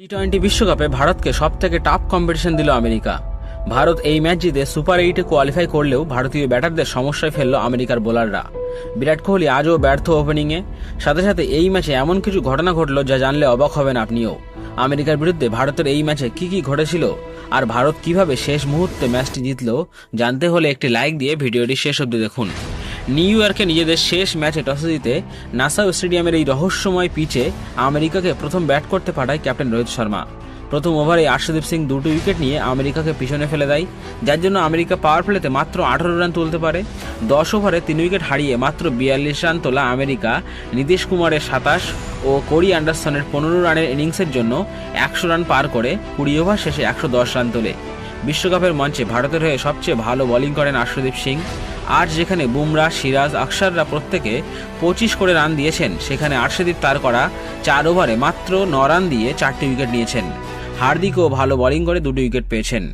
টি twenty বিশ্বকাপে ভারতকে সব থেকে টাফ কম্পিটিশন দিল আমেরিকা। ভারত এই ম্যাচ জিতে সুপার এইটে কোয়ালিফাই করলেও ভারতীয় ব্যাটারদের সমস্যায় ফেলল আমেরিকার বোলাররা। বিরাট কোহলি আজও ব্যর্থ ওপেনিংয়ে সাথে সাথে এই ম্যাচে এমন কিছু ঘটনা ঘটল যা জানলে অবাক হবেন আপনিও। আমেরিকার বিরুদ্ধে ভারতের এই ম্যাচে কি কি ঘটেছিল? আর ভারত কীভাবে শেষ মুহূর্তে ম্যাচটি জিতল? জানতে হলে একটি লাইক দিয়ে ভিডিওটি শেষ অবধি দেখুন। নিউ ইয়র্কে নিজেদের শেষ ম্যাচে টসে জিতে নাসাউ স্টেডিয়ামের এই রহস্যময় পিচে আমেরিকাকে প্রথম ব্যাট করতে পাঠায় ক্যাপ্টেন রোহিত শর্মা। প্রথম ওভারে আর্শদীপ সিং দুটো উইকেট নিয়ে আমেরিকাকে পিছনে ফেলে দেয়, যার জন্য আমেরিকা পাওয়ার প্লেতে মাত্র আঠারো রান তুলতে পারে। দশ ওভারে তিন উইকেট হারিয়ে মাত্র বিয়াল্লিশ রান তোলা আমেরিকা নীতিশ কুমারের সাতাশ ও কোরি অ্যান্ডারসনের পনেরো রানের ইনিংসের জন্য একশো রান পার করে কুড়ি ওভার শেষে একশো দশ রান তোলে। বিশ্বকাপের মঞ্চে ভারতের হয়ে সবচেয়ে ভালো বোলিং করেন আর্শদীপ সিং। আর যেখানে বুমরা, সিরাজ, আকসাররা প্রত্যেকে পঁচিশ করে রান দিয়েছেন, সেখানে আর্শদীপ তার করা চার ওভারে মাত্র ন রান দিয়ে চারটি উইকেট নিয়েছেন। হার্দিকও ভালো বোলিং করে দুটি উইকেট পেয়েছেন।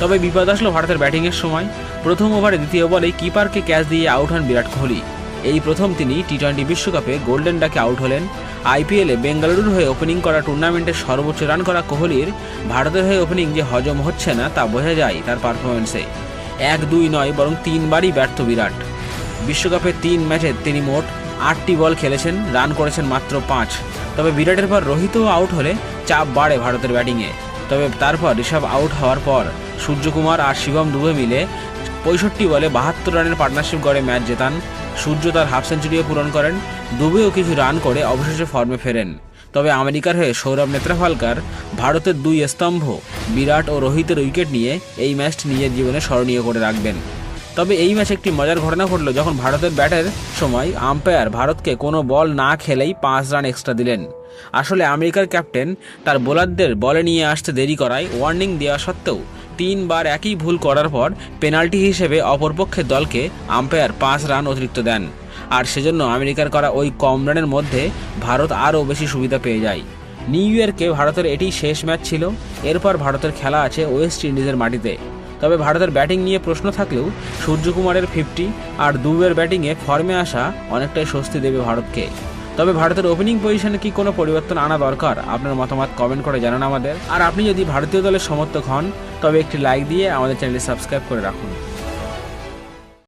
তবে বিপদ আসলো ভারতের ব্যাটিংয়ের সময়। প্রথম ওভারে দ্বিতীয় বলেই কিপারকে ক্যাচ দিয়ে আউট হন বিরাট কোহলি। এই প্রথম তিনি টি টোয়েন্টি বিশ্বকাপে গোল্ডেন ডাকে আউট হলেন। আইপিএলে বেঙ্গালুরুর হয়ে ওপেনিং করা টুর্নামেন্টে সর্বোচ্চ রান করা কোহলির, ভারতের হয়ে ওপেনিং যে হজম হচ্ছে না তা বোঝা যায় তার পারফরমেন্সে এক দুই নয়, বরং তিনবারই ব্যর্থ বিরাট। বিশ্বকাপে তিন ম্যাচে তিনি মোট আটটি বল খেলেছেন রান করেছেন মাত্র পাঁচ। তবে বিরাটের পর রোহিতও আউট হলে চাপ বাড়ে ভারতের ব্যাটিংয়ে। তবে তারপর ঋষভ আউট হওয়ার পর সূর্যকুমার আর শিবম দুবে মিলে পঁয়ষট্টি বলে বাহাত্তর রানের পার্টনারশিপ গড়ে ম্যাচ জেতান সূর্য তার হাফ সেঞ্চুরিও পূরণ করেন। দুবেও কিছু রান করে অবশেষে ফর্মে ফেরেন। তবে আমেরিকার হয়ে সৌরভ নেত্রাফালকার ভারতের দুই স্তম্ভ, বিরাট ও রোহিতের উইকেট নিয়ে এই ম্যাচটি নিজের জীবনে স্মরণীয় করে রাখবেন। তবে এই ম্যাচে একটি মজার ঘটনা ঘটলো যখন ভারতের ব্যাটের সময় আম্পায়ার ভারতকে কোনো বল না খেলেই পাঁচ রান এক্সট্রা দিলেন। আসলে আমেরিকার ক্যাপ্টেন তার বোলারদের বলে নিয়ে আসতে দেরি করায় ওয়ার্নিং দেওয়া সত্ত্বেও তিনবার একই ভুল করার পর পেনাল্টি হিসেবে অপরপক্ষের দলকে আম্পায়ার পাঁচ রান অতিরিক্ত দেন। আর সেজন্য আমেরিকার করা ওই কম রানের মধ্যে ভারত আরও বেশি সুবিধা পেয়ে যায়। নিউ ইয়র্কে ভারতের এটি শেষ ম্যাচ ছিল। এরপর ভারতের খেলা আছে ওয়েস্ট ইন্ডিজের মাটিতে। তবে ভারতের ব্যাটিং নিয়ে প্রশ্ন থাকলেও সূর্যকুমারের ফিফটি আর দুবের ব্যাটিংয়ে ফর্মে আসা অনেকটাই স্বস্তি দেবে ভারতকে। তবে ভারতের ওপেনিং পজিশনে কি কোনো পরিবর্তন আনা দরকার? আপনার মতামত কমেন্ট করে জানান আমাদের। আর আপনি যদি ভারতীয় দলের সমর্থক হন, তবে একটি লাইক দিয়ে আমাদের চ্যানেলটি সাবস্ক্রাইব করে রাখুন।